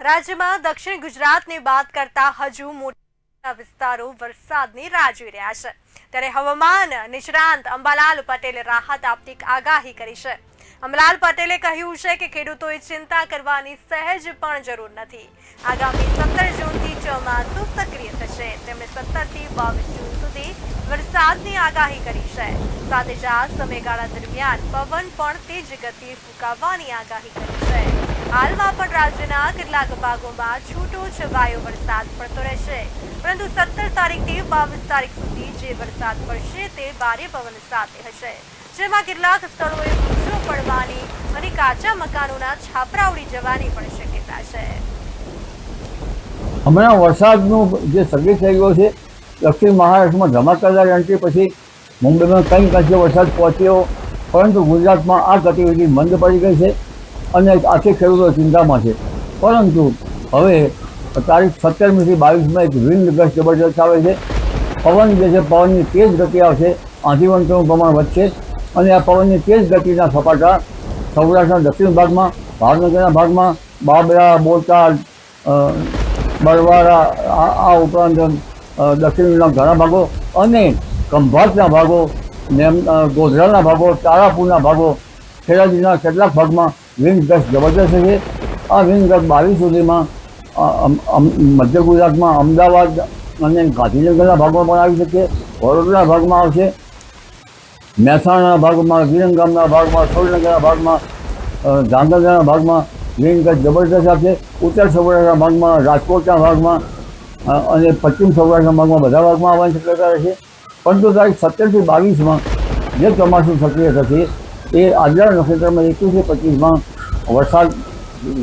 રાજ્યમાં દક્ષિણ ગુજરાતની વાત કરતા હજુ મોટા વિસ્તારો વરસાદની રાહ જોઈ રહ્યા છે. ત્યારે હવામાન નિષ્ણાંત અંબાલાલ પટેલે રાહત આપતી આગાહી કરી છે. અંબાલાલ પટેલે કહ્યું છે કે ખેડૂતોએ ચિંતા કરવાની સહેજ પણ જરૂર નથી. આગામી સત્તર જૂનથી ચોમાસું સક્રિય થશે. તેમણે સત્તરથી બાવીસ જૂન સુધી વરસાદની આગાહી કરી છે. સાથે જ આ સમયગાળા દરમિયાન પવન પણ તેજ ગતિએ ફૂંકાવાની આગાહી કરી છે. હાલમાં પણ રાજ્યના કેટલાક ભાગોમાં છૂટો છવાયો વરસાદ પડતો રહેશે. પરંતુ સત્તર તારીખથી બાવીસ તારીખ સુધી જે વરસાદ પડશે તે ભારે પવન સાથે હશે. જેમાં કેટલાક સ્થળોએ વૃક્ષો પડવાની અને કાચા મકાનોના છાપરા ઉડી જવાની પણ શક્યતા છે. હમણાં વરસાદનું જે સર્વે થઈ છે, દક્ષિણ મહારાષ્ટ્રમાં ધમાકાદાર એન્ટ્રી પછી મુંબઈમાં કંઈ કાંચે વરસાદ પહોંચ્યો, પરંતુ ગુજરાતમાં આ ગતિવિધિ મંદ પડી ગઈ છે. અને આખી ખેડૂતો ચિંતામાં છે. પરંતુ હવે તારીખ સત્તરમીથી બાવીસમાં એક વિન્ડ ગસ્ટ જબરજસ્ત આવે છે. પવન જે છે, પવનની તેજ ગતિ આવશે. આંધીવંતનું પ્રમાણ વધશે. અને આ પવનની તેજ ગતિના સપાટા સૌરાષ્ટ્રના દક્ષિણ ભાગમાં, ભાવનગરના ભાગમાં, બાબરા, બોટાદ બરવાડા આ ઉપરાંત દક્ષિણના ઘણા ભાગો અને ખંભાતના ભાગો નેમ ગોધરાના ભાગો, તારાપુરના ભાગો, ખેડાજીના કેટલાક ભાગમાં વિન્ડ ગસ્ટ જબરદસ્ત છે આ વિન્ડ ગસ્ટ બાવીસ સુધીમાં મધ્ય ગુજરાતમાં અમદાવાદ અને ગાંધીનગરના ભાગમાં પણ આવી શકે, વડોદરા ભાગમાં આવશે, મહેસાણાના ભાગમાં, વિરંગામના ભાગમાં, સુરેન્દ્રનગરના ભાગમાં ગાંધીનગરના ભાગમાં ભાગમાં વિંગત જબરદસ્ત આવશે ઉત્તર સૌરાષ્ટ્રના ભાગમાં, રાજકોટના ભાગમાં અને પશ્ચિમ સૌરાષ્ટ્રના ભાગમાં બધા ભાગમાં આવવાની શક્યતા રહેશે. પરંતુ તારીખ સત્તરથી બાવીસમાં જે ચોમાસું સક્રિય થશે એ આજના નક્ષત્રમાં એકવીસથી પચીસમાં વરસાદ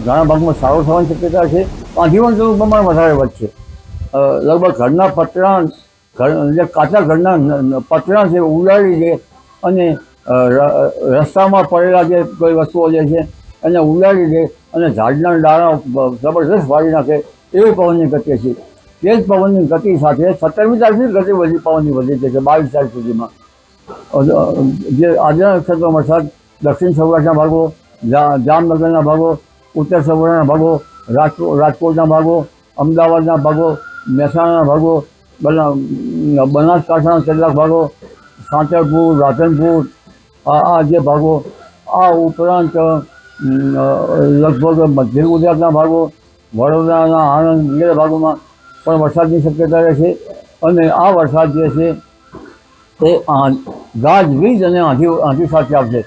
ઘણા ભાગમાં સારો થવાની શક્યતા છે. આંધીવંતનું પ્રમાણ વધારે વધશે. લગભગ ઘરના પતરા, ઘર કાચા ઘરના પતરા છે ઉલાડી દે અને રસ્તામાં પડેલા જે કોઈ વસ્તુઓ જે છે, એને ઉડાડી દે અને ઝાડના ડાળા જબરદસ્ત વાળી નાખે એવી પવનની ગતિ છે. તે જ પવનની ગતિ સાથે સત્તરમી તારીખથી ગતિ વધી, પવનની વધી જશે બાવીસ તારીખ સુધીમાં. જે આજના નક્ષત્રમાં વરસાદ દક્ષિણ સૌરાષ્ટ્રના ભાગો જામનગરના ભાગો ઉત્તર સૌરાષ્ટ્રના ભાગો રાજકોટ રાજકોટના ભાગો અમદાવાદના ભાગો મહેસાણાના ભાગો બના- બનાસકાંઠાના કેટલાક ભાગો સાંતરપુર રાધનપુર આ જે ભાગો આ ઉપરાંત લગભગ મધ્ય ગુજરાતના ભાગો વડોદરાના આણંદ વગેરે ભાગોમાં પણ વરસાદની શક્યતા રહે છે અને આ વરસાદ જે છે તે ગાજવીજ અને આંધી આંધી સાથે આવશે.